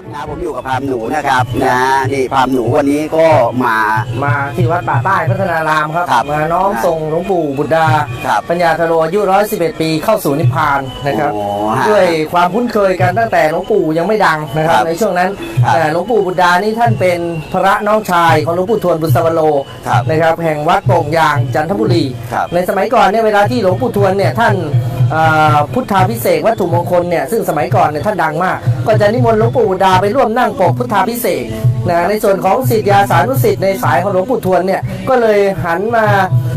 ครับนะผมอยู่กับพรามหนูนะครับนะนี่พรามหนูวันนี้ก็มา มาที่วัดป่าใต้พัฒนารามครับ ครับมาน้อมส่งหลวงปู่บุตรดา ครับ ปัญญาทโรอายุ 111 ปีเข้าสู่นิพพานนะครับโอ้ฮะด้วยความคุ้นเคยกันตั้งแต่หลวงปู่ยังไม่ดังนะครับ ครับในช่วงนั้นครับแต่หลวงปู่บุตรดานี่ท่านเป็นพระน้องชายของหลวงปู่ทวนบุษวโลครับนะครับแห่งวัดโป่งยางจันทบุรี ครับ ในสมัยก่อนเนี่ยเวลาที่หลวงปู่ทวนเนี่ยท่านเอ่อ พุทธาพิเศษกวัตถุมงคลเนี่ยซึ่งสมัยก่อนเนี่ยท่านดังมาก ก็จะนิมนต์หลวงปู่บุตรดาไปร่วมนั่งปกพุทธาพิเศษกนะในส่วนของศิษยาสานุศิษย์ในสายของหลวงปู่ทวนเนี่ยก็เลยหันมา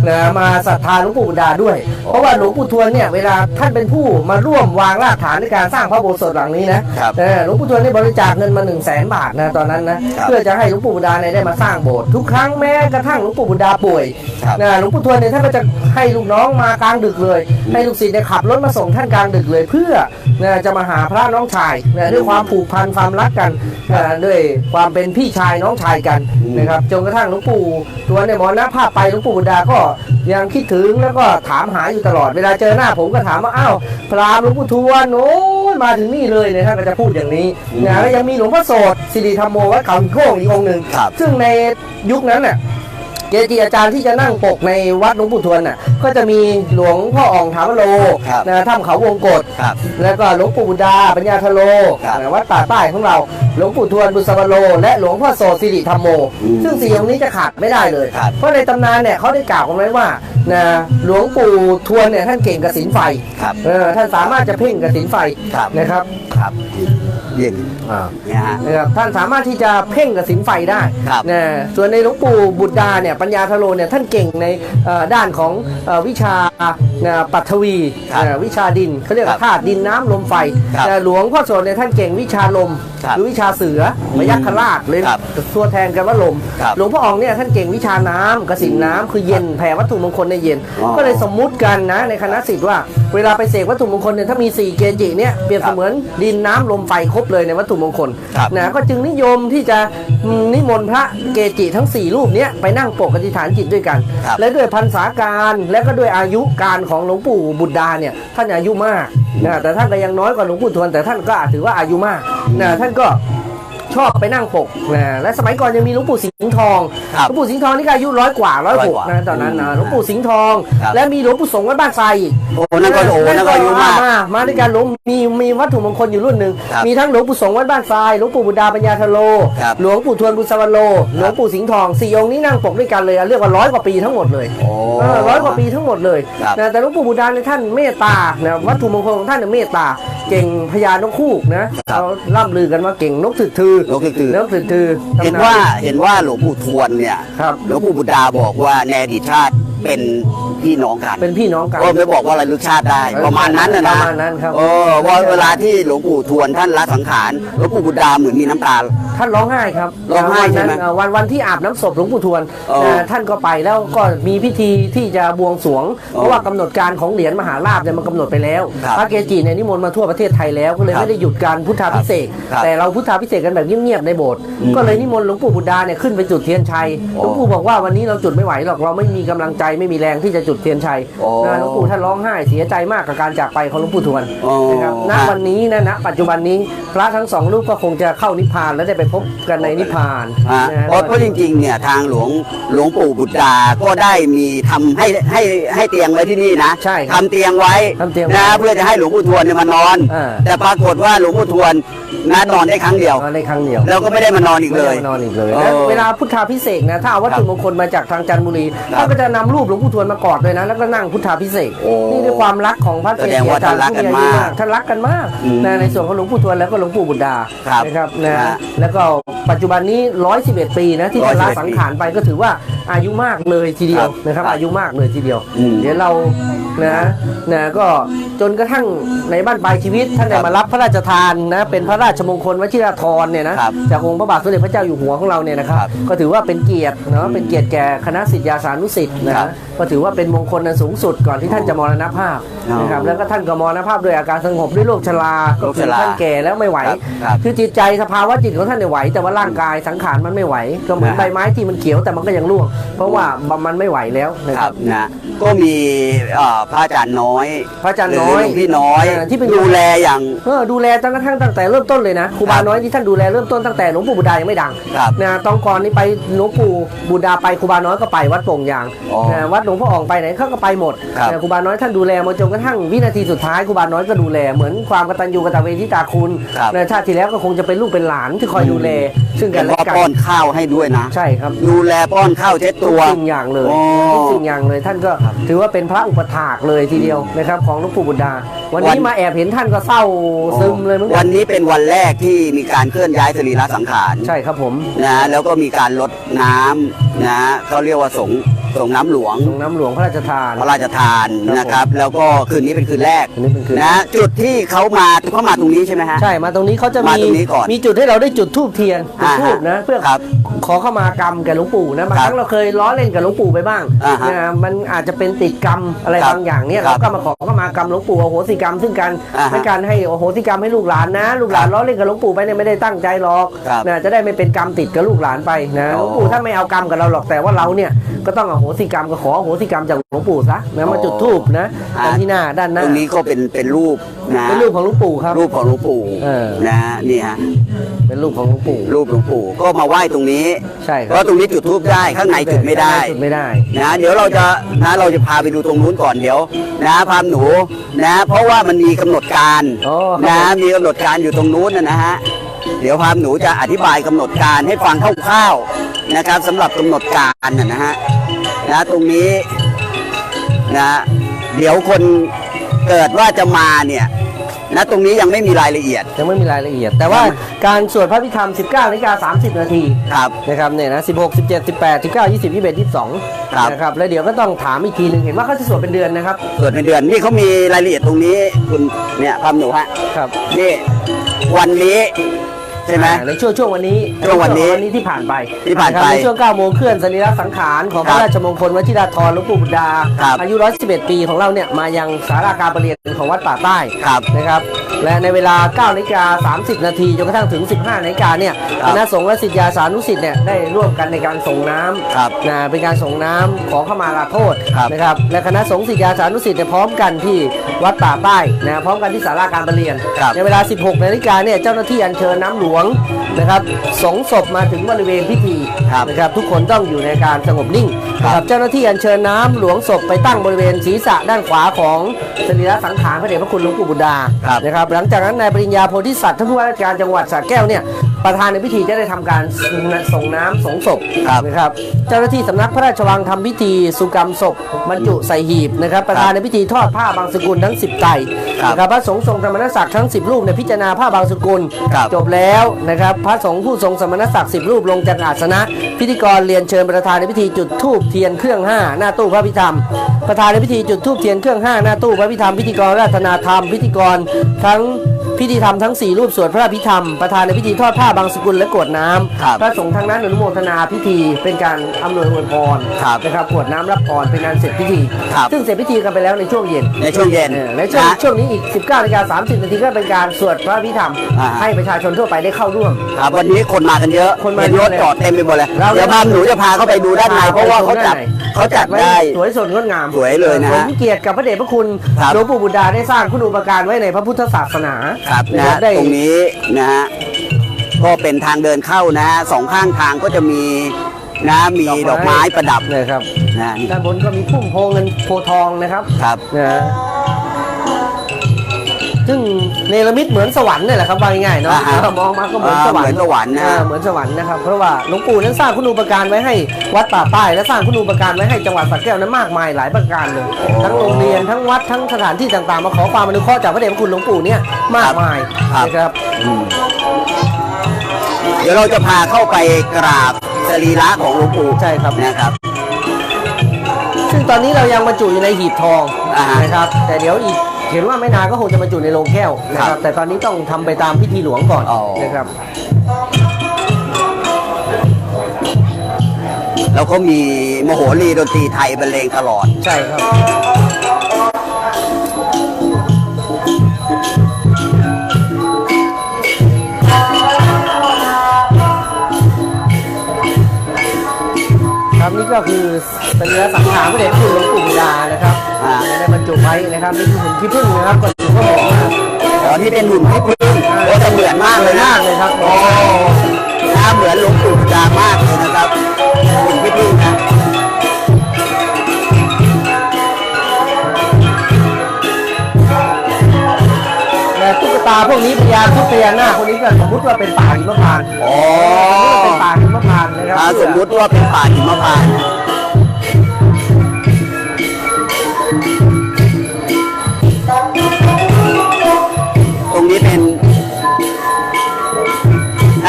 นะมาศรัทธาหลวงปู่บุตรดาด้วย เพราะว่าหลวงปู่ทวนเนี่ยเวลาท่านเป็นผู้มาร่วมวางรากฐานในการสร้างพระโบสถ์หลังนี้นะครับเออหลวงปู่ทวนได้บริจาคเงินมา1นึ่งแสนบาทนะตอนนั้นนะครับเพื่อจะให้หลวงปู่บุตรดาเนี่ยได้มาสร้างโบสถ์ทุกครั้งแม้กระทั่งหลวงปู่บุตรดาป่วยครับนะหลวงปู่ทวนเนี่ยท่านก็จะให้ลูกน้องมากลางดึกเลย ให้ลูกศิษย์เนี่ยขับรถมาส่งท่านกลางดึกเลยเพื่อนะจะมาหาพระน้องชายนะด้วยความผูกพันความรักกันนะด้วยความเป็นพี่ชายน้องชายกันอืมนะครับจนกระทั่งหลวงปู่ทวนเนี่ยมรณภาพไปหลวงปู่บุตรดาก็ยังคิดถึงแล้วก็ถามหาอยู่ตลอดเวลาเจอหน้าผมก็ถามว่าอ้าวพระหลวงปู่ทวนโอ้ยมาถึงนี่เลยเนี่ยท่านก็จะพูดอย่างนี้นะแล้วยังมีหลวงพ่อโสดสิริธรรมโมวัดเขาโค้งอีกองค์หนึ่งครับซึ่งในยุคนั้นน่ะ เกจิอาจารย์ที่จะนั่งปกในวัดหลวงปู่ทวนน่ะก็จะมีหลวงพ่ออ่องถาวโลครับนะถ้ำเขาวงกฏครับแล้วก็หลวงปู่บุดาปัญญาทโลครับนะวัดป่าใต้ของเราหลวงปู่ทวนบุษวโล และหลวงพ่อโสสิริธรรมโม อืมซึ่งสี่องค์นี้จะขาดไม่ได้เลย ครับ เพราะในตำนานเนี่ยเขาได้กล่าวกันไว้ว่านะหลวงปู่ทวนเนี่ยท่านเก่งกับสินไฟครับเออท่านสามารถจะเพ่งกับสินไฟครับนะครับ ครับ เย็นเนี่ยฮะ นะครับท่านสามารถที่จะเพ่งกับสินไฟได้ครับนะส่วนในหลวงปู่บุตรดาเนี่ยปัญญาทโลเนี่ยท่านเก่งในเอ่อด้านของเอ่อวิชานะปัทวีครับนะวิชาดินเขาเรียกครัว่าบธาตุดินน้ำลมไฟครับแต่หลวงพ่อโสดเนี่ยท่านเก่งวิชาลม ครับหรือวิชาเสือพยัคฆราชเลยครับตัวแทนกันว่าลม ครับหลวงพ่ออองเนี่ยท่านเก่งวิชาน้ำกสินน้ำคือเย็นแผ่วัตถุมงคลในเย็น อ๋อ ก็เลยสมมุติกันนะในคณะสิทธิ์ว่า เวลาไปเสกวัตถุมงคลเนี่ยถ้ามีสี่เกจิเนี่ยเปรียบครัเสบมือนดินน้ำลมไฟครบเลยในวัตถุมงคลครับ นะก็จึงนิยมที่จะนิมนต์พระเกจิทั้ง 4 รูปเนี้ยไปนั่งปกอธิษฐานจิตด้วยกัน ครับ และด้วยพรรษาการและก็ด้วยอายุการของหลวงปู่บุตรดาเนี่ยท่านอายุมากนะแต่ท่านก็ยังน้อยกว่าหลวงปู่ทวนแต่ท่านก็ถือว่าอายุมากนะท่านก็ ชอบไปนั่งปกนะและสมัยก่อนยังมีหลวงปู่สิงห์ทองครับหลวงปู่สิงห์ทองนี่ก็อายุร้อยกว่าร้อยร้อยหกกว่านะตอนนั้นนะอืมหลวงปู่สิงห์ทองครับและมีหลวงปู่สงฆ์วัดบ้านไทรอีกโอ้นั่นก็โอ้นั่นก็อายุมากมามาด้วยกันหลวงมีมีวัตถุมงคลอยู่รุ่นหนึ่งครับมีทั้งหลวงปู่สงฆ์วัดบ้านทรายหลวงปู่บุดาปัญญาทโลครับหลวงปู่ทวนบุษวโลหลวงปู่สิงห์ทองสี่องค์นี้นั่งปกด้วยกันเลยเรียกว่าร้อยกว่าปีทั้งหมดเลยโอ้เออร้อยกว่าปีทั้งหมดเลยครับนะแต่หลวงปู่บุดาในยท่านเมตตานะวัตถุมงคลของท่านเนี่ยเมตตาเก่งพญานกคู่นะครับเราล่ำลือกันว่าเก่งนกถึกทือนกถึกทือนกถึกทือเห็นว่าเห็นว่าหลวงปู่ทวนเนี่ยครับหลวงปู่บุดาบอกว่าในอดีตชาติเป็นพี่น้องกัน เป็นพี่น้องกันก็ไม่บอกว่าระลึกชาติได้เออประมาณนั้นนะปนะระมาณนั้นครับเออว่าเวลาที่หลวงปู่ทวนท่านละสังขารหลวงปู่บุดาเหมือนมีน้ำตาท่านร้องไห้ครับร้องไห้วันใช่นั้นไหมเอ่อวันวันที่อาบน้ำศพหลวงปู่ทวนอ๋อนะท่านก็ไปแล้วก็มีพิธีที่จะบวงสรวงอ๋อเพราะว่ากำหนดการของเหรียญมหาราชเนี่ยมันกำหนดไปแล้วครับพระเกจิเนี่ยนิมนต์มาทั่วประเทศไทยแล้วก็เลยครับไม่ได้หยุดการพุทธาพิเศษกครับแต่เราพุทธาพิเศษกกันแบบเงียบๆในโบสถ์อืมก็เลยนิมนต์หลวงปู่บุดาเนี่ยขึ้นไปจุดเทียนชัยอ๋หอลวงปู่บอกว่าวันนี้เราจุดไม่ไหวหรอกเราไม่มีกำลังใจไม่มีแรงที่จะจุดเทียนชัยอ๋อนะหลวงปู่ท่านร้องไห้เสียใจมากกับการจากไปของหลวงปู่ทวนอ๋อนะครับณฮะวันนี้นะณปัจจุบันนี้พระทั้งสองรูปก็คงจะเข้านิพพานและได้ไปพบกันในนิพพานฮะนะฮะเพราะเพราะจริงๆเนี่ยทางหลวงหลวงปู่บุตรดาก็ได้มีทำให้ให้ให้เตียงไว้ที่นี่นะใช่ครับทำเตียงไว้ทำเตียงไว้นะเพื่อจะให้หลวงปู่ทวนเนี่ยมานอนอ่าแต่ปรากฏว่าหลวงปู่ทวนนะนอนได้ครั้งเดียวนอนในครั้งเดียวแล้วก็ไม่ได้มานอนอีกไม่เลได้ยนอนอีกเลยเออแล้วเวลาพุทธาพิเศษกนะถ้าเอาวัตถุครับมงคลมาจากทางจันทบุรีครับท่านก็จะนำรูปหลวงปู่ทวนมากอดเลยนะแล้วก็นั่งพุทธาพิเศษกโอ้นี่ด้วยความรักของพระเกแสดจิงว่าอาจารย์ท่านรักกันผู้มีอายุมากท่านรักกันมากอืมนะในส่วนของหลวงปู่ทวนแล้วก็หลวงปู่บุตรดาครับนะครับนะฮะแล้วก็ปัจจุบันนี้ 111 ปีนะที่ท่านละ111สังขารไปก็ถือว่าอายุมากเลยทีเดียวครับนะครับครับอายุมากเลยทีเดียว อืม เดี๋ยวเรานะนะก็จนกระทั่งในบ้านปลายชีวิต ท่านได้ครับมารับพระราชทานนะเป็นพระราชมงคลวชิราธรเนี่ยนะครับจากองค์พระบาทสมเด็จพระเจ้าอยู่หัวของเราเนี่ยนะครับครับก็ถือว่าเป็นเกียรติเนาะเป็นเกียรติแก่คณะศิษยาสานุศิษย์นะครับก็ถือว่าเป็นมงคลอันสูงสุดก่อนที่ท่านจะมรณภาพอ๋อนะครับแล้วก็ท่านก็มรณภาพด้วยอาการสงบด้วยโรคชราโรคชราท่านแก่แล้วไม่ไหวครับครับคือจิตใจสภาวะจิตของท่านได้ไหว แต่ว่าร่างกายสังขารมันไม่ไหว ก็เหมือนนะใบไม้ที่มันเขียวแต่มันก็ยังร่วง เพราะว่ามันไม่ไหวแล้วนะคครัรับบนะก็มีเอ่อพระอาจารย์น้อย พระอาจารย์น้อยหหลวงพี่น้อยเออที่เป็นดูแลอย่าง เออดูแลตั้งกระทั่งตั้งแต่เริ่มต้นเลยนะครูบาครับน้อยที่ท่านดูแลเริ่มต้นตั้งแต่หลวงปู่บุดายังไม่ดังครับนะตอนก่อนนี่ไปหลวงปู่บุดาไปครูบาน้อยก็ไปวัดโป่งยางอ๋อนะวัดหลวงพ่ออ่องไปไหนเขาก็ไปหมดครับ นะครูบาน้อยท่านดูแลมาจนกระทั่งวินาทีสุดท้ายครูบาน้อยก็ดูแลเหมือนความกตัญญูกตเวทิตาคุณครับ นะชาติที่แล้วก็คงจะเป็นลูกเป็นหลานที่คอยดูแล ซึ่งกัเห็นนและว่ากันป้อนข้าวให้ด้วยนะใช่ครับดูแลป้อนข้าวเช็ดทุตักวสิ่งอย่างเลยอ๋อทุกสิ่งอย่างเลยท่านก็ถือว่าเป็นพระอุปถากเลยทีเดียวนะครับของหลวงปู่บุดา วันวันี้นมาแอบเห็นท่านก็เศร้าซึมเลยเหมือนกัวันนนี้เป็นวันแรกที่มีการเคลื่อนย้ายสรีระสังขารใช่ครับผมนะแล้วก็มีการลดน้ำนะเขาเรียกว่าสง สงน้ำหลวงตรงน้ำหลวงพระราชทาน พระราชทานครับนะครับ แล้วก็คืนนี้เป็นคืนแรกอันนี้เป็นคืนนะจุดที่เขามาเขามาตรงนี้ใช่ไหมฮะ ใช่มาตรงนี้เขาจะมามีตรงนี้ก่อนมีจุดให้เราได้จุดทูบเทียนจุดอ่าฮะทูบนะเพื่อครับขอเข้ามากรรมแก่หลวงปู่นะบางครัคบรั้งเราเคยล้อเล่นกับหลวงปู่ไปบ้างอ่าฮะนะมันอาจจะเป็นติดกรรมอะไรครับบางอย่างเนี่ยครัเราบก็มาขอเข้ามากรรมหลวงปู่อโหสิกรรม ซึ่งกันอ่าฮะในการให้อโหสิกรรมให้ลูกหลานนะ ลูกหลานล้อเล่นกับหลวงปู่ไปเนี่ยไม่ได้ตั้งใจหรอกครับนะจะได้ไม่เป็นกรรมติดกับลูกหลานไปนะหลอ๋อวงปู่ท่านไม่เอากรรมกับเราหรอกแต่ว่าเราเนี่ยก็ต้องอโหสิกรรมก็ขออโหสิกรรมจากหลวงปู่ซะนะมาจุดทูบนะอ่าด้านที่หน้าด้านหน้าตรงนี้ก็เป็นเป็นรูปนะเป็นรูปของหลวงปู่ครับรูปของหลวงปู่เออนะนี่ฮะเป็นรูปของหลวงปู่ รูปหลวงปู่ก็มาไหว้ตรงนี้ใช่คเพรับราะตรงนี้จุดทูบได้ข้างในจุดไม่ได้จุดไม่ได้นะเดี๋ยวเราจะนะเราจะพาไปดูตรงนู้นก่อนเดี๋ยว นะพามหนูนะ เพราะว่ามันมีกำหนดการอ๋อนะมีกำหนดการอยู่ตรงนู้นนะนะฮะ เดี๋ยวพามหนูจะอธิบายกำหนดการให้ฟังคร่าวๆนะครับสำหรับกำหนดการนะนะฮะนะตรงนี้นะเดี๋ยวคนเกิดว่าจะมาเนี่ยนะตรงนี้ยังไม่มีรายละเอียดยังไม่มีรายละเอียด แต่ว่าการสวดพระพิธรรม 19นาฬิกา30 นาทีครับนะครับเนี่ยนะ16 17 18 19 20 21 22ครับนะครับแล้วเดี๋ยวก็ต้องถามอีกทีหนึ่งเห็นว่าเขาจะสวดเป็นเดือนนะครับเกิดเป็นเดือนนี่เขามีรายละเอียดตรงนี้คุณเนี่ยพามหนูฮะครับนี่วันนี้ ใช่ไหม อ่าในช่วงช่วงวันนี้ช่วงวันนี้วันนี้ที่ผ่านไปที่ผ่านไปะครับในช่วง9โมงเคลื่อนสรีระสังขารของพครัระบราชมงคลวชิราธรหลวงปู่บุดา ครับอายุ 111 ปีของเราเนี่ยมายังสาราการประเรียนของวัดป่าใต้ครับนะครับ และในเวลา9นาฬิกา30 นาทีจนกระทั่งถึง 15นาฬิกาเนี่ยครัคบณะสงฆ์และศิษยาสานุศิษย์เนี่ยได้ร่วมกันในการส่งน้ำครับนะเป็นการส่งน้ำขอเข้ามาลาโทษครับนะครับและคณะสงฆ์ศิษยาสานุศิษย์เนี่ยพร้อมกันที่วัดป่าใต้นะพร้อมกันที่ศาลาการประเรียนครับ ในเวลา 16นาฬิกาเนี่ยเจ้าหน้าที่อัญเชิญน้ำหลวงนะครับสงศพมาถึงบริเวณพิธีครับนะครับทุกคนต้องอยู่ในการสงบนิ่งครับนะครับเจ้าหน้าที่อัญเชิญน้ำหลวงศพไปตั้งบริเวณศีรษะด้านขวาของสรีระสังขารพระเดชพระคุณหลวงปู่บุดาครับนะครับหลังจากนั้นนายปริญญาโพธิสัตว์ท่านผู้ว่าราชการจังหวัดสระแก้วเนี่ย ประธานในพิธีจะได้ทำการส่งน้ำสงศพครับ นะครับ เจ้าหน้าที่สำนักพระราชวังทำพิธีสุกรรมศพบรรจุใส่หีบนะครับ ประธานในพิธีทอดผ้าบางสกุลทั้ง 10ไตรครับนะครับพระสงฆ์ทรงสมณศักดิ์ทั้ง 10 รูปในยพิจารณาผ้าบางสกุล ครับ จบแล้วนะครับพระสงฆ์ผู้ทรงสมณศักดิ์10รูปลงจากอาสนะ พิธีกรเรียนเชิญประธานในพิธีจุดธูปเทียนเครื่องห้าหน้าตู้พระพิธรรม ประธานในพิธีจุดธูปเทียนเครื่องห้าหน้าตู้พระพิธรรมพิธีกรราธนาธรรมพิธีกรทั้ง พิธีธรรมทั้ง 4 รูปสวดพระพิธรรม ประธานในพิธีทอดผ้าบางสกุลและกรวดน้ำครับพระสงฆ์ทั้งนั้นอนุโมทนาพิธีเป็นการอำนวยอวยพรครับนะครับกรวดน้ำรับพรเป็นการเสร็จพิธีครับซึ่งเสร็จพิธีกันไปแล้วในช่วงเย็นในช่วงเย็นเออในช่วงนะช่วงนี้อีก 19นาฬิกา30นาทีก็เป็นการสวดพระพิธรรมอ่าให้ประชาชนทั่วไปได้เข้าร่วมครับวันนี้คนมากันเยอะคนมาเห็นเยรอะถเลยจอดเต็มไปหมดเลยเราเดี๋ยวพามหนูจะพาเข้าไปดูด้านในเพราะว่าเขาจัดเขาจัดไว้ได้สวยสดงดงามสวยเลยนะฮะสมเกียรติกับพระเดชพระคุณครับหลวงปู่บุดาได้สร้างคุณูปการไว้ในพระพุทธศาสนาครับนะฮฮะได้ ตรงนี้นะฮะก็เป็นทางเดินเข้านะฮะสองข้างทางก็จะมีนะมีดอกไม้ประดับเลยครับนะด้านบนก็มีพุ่มโพเงินโพทองนะครับครับ นะฮะ ซึ่งเนรมิตเหมือนสวรรค์เนี่ยแหละครับว่าง่ายๆเนาะอ่าฮะเออมองมาก็เหมือนสวรรเหมือนค์สวรรค์นะเออเหมือนสวรรค์นะครับเพราะว่าหลวงปู่นั้นสร้างคุณูปการไว้ให้วัดป่าป้าย และสร้างคุณูปการไว้ให้จังหวัดสระแก้วนั้นมากมายหลายประการเลยทั้งโรงเรียนทั้งวัดทั้งสถานที่ต่างๆมาขอความอนุเคราะห์จากพระเดชพระคุณหลวงปู่เนี่ยมากมายครับ นะครับอืมเดี๋ยวเราจะพาเข้าไปกราบสรีระของหลวงปู่ใช่ครับ นะครับ ซึ่งตอนนี้เรายังบรรจุอยู่ในหีบทองอ่าฮะ นะครับ แต่เดี๋ยวอีก เห็นว่าไม่นานก็คงจะมารจุในโรงแก้วนะครับ แต่ตอนนี้ต้องทำไปตามพิธีหลวงก่อนนะครับ แล้วก็มีมโหรีดนตรีไทยบรรเลงตลอด ใช่ครับ ครับนี่ก็คือเป็นเนื้อสังขารพระเดชพุณหลวงปู่ดานะครับ จุไว้นะครับนี่คือหุ่นขี้ผึ้งนะครับก็ถือว่าเหมาะมากอ๋อนี่เป็นหุ่นที่พึ่งโอ้จะเหมือนมากเลยนะมากเลยครับโอ้หน้าเหมือนหลวงปู่จามากเลยนะครับหุ่นที่พึ่งนะแต่ตุ๊กตาพวกนี้พญาทุกพญานาคพวกนี้ก็สมมติว่าเป็นป่าหิมพานต์อ๋อเป็นป่าหิมพานต์นะครับถ้าสมมุติว่าเป็นป่าหิมพานต์นะต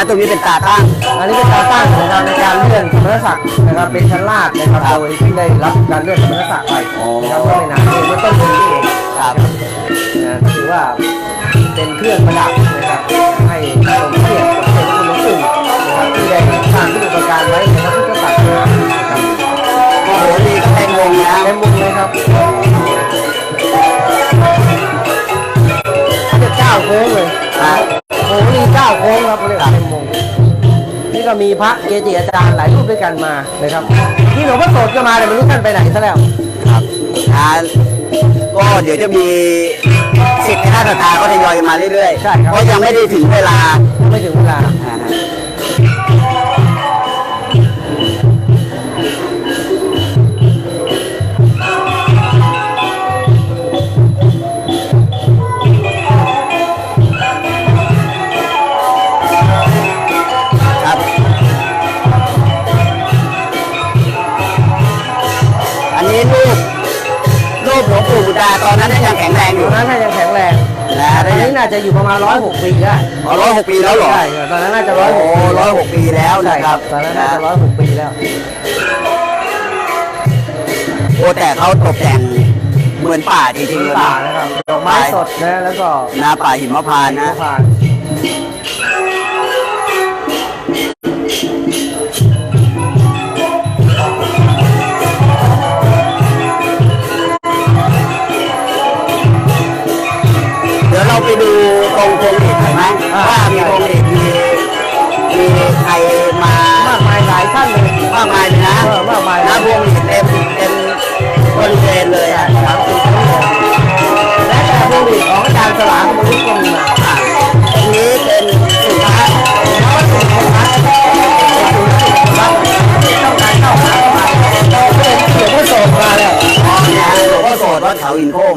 ตรงนี้เป็นตาตั้ง อันนี้เป็นการตั้งนะครับในการเลื่อนสมณศักดิ์นะครับเป็นชั้นลาดนะครับครับโดยที่ได้รับการเลื่อนสมณศักดิ์ไปอ๋อนะครับก็ในนามเองเมื่อต้นปีนี้เองครับนะก็ถือว่าเป็นเครื่องประดับนะครับให้สมเกียรติกับเป็นคุณหลวงปู่นะครับที่ได้สร้างที่อุปการไว้ในพระพุทธศาสนานะครับโอ้โหนี่ก็เป็นวงนะเต็มมุมเลยครับจะเก้าโค้งเลยครับโอ้โหนี่เก้าโค้งครับ มีพระเกจิอาจารย์หลายรูปด้วยกันมานะครับนี่หลวงพ่อโสดก็มาแต่ไม่รู้ท่านไปไหนซะแล้วครับนะก็เดี๋ยวจะมีสิทธิ์ในหน้าศรัทธาก็ทยอยกันมาเรื่อยๆใช่ครับเพราะยังไม่ได้ถึงเวลาไม่ถึงเวลา นะตอนนี้น่าจะอยู่ประมาณร้อยหกปีได้ร้อยหกปีแล้วเหรอใช่ตอนนั้นน่าจะร้โอ้อยหกปีร้อยหกปีแล้วใช่นะคครัรับบตอนนั้นน่าจะร้อยหกปีแล้ว โอ้แต่เขาตกแต่งเหมือนป่าจริงๆเลยป่านะนะครับดอกไม้สดนะแล้วก็นาป่าหิมพานต์นะ ผ่าน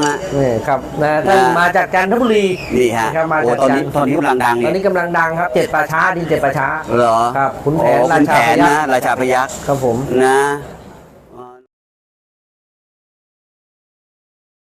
ฮะนี่ครับนะท่านมาจากจันทบุรีนี่ฮะครับมาโอ้จากตอนนี้จันทร์ตอนนี้กำลังดังตอนนี้กำลังดังครับเจ็ดป่าช้าดินเจ็ดป่าช้าเหรอครับขุนแผนโอ้ราขุนชาแผพนยัคฆ์นะราชาพยักษ์ครับผมนะ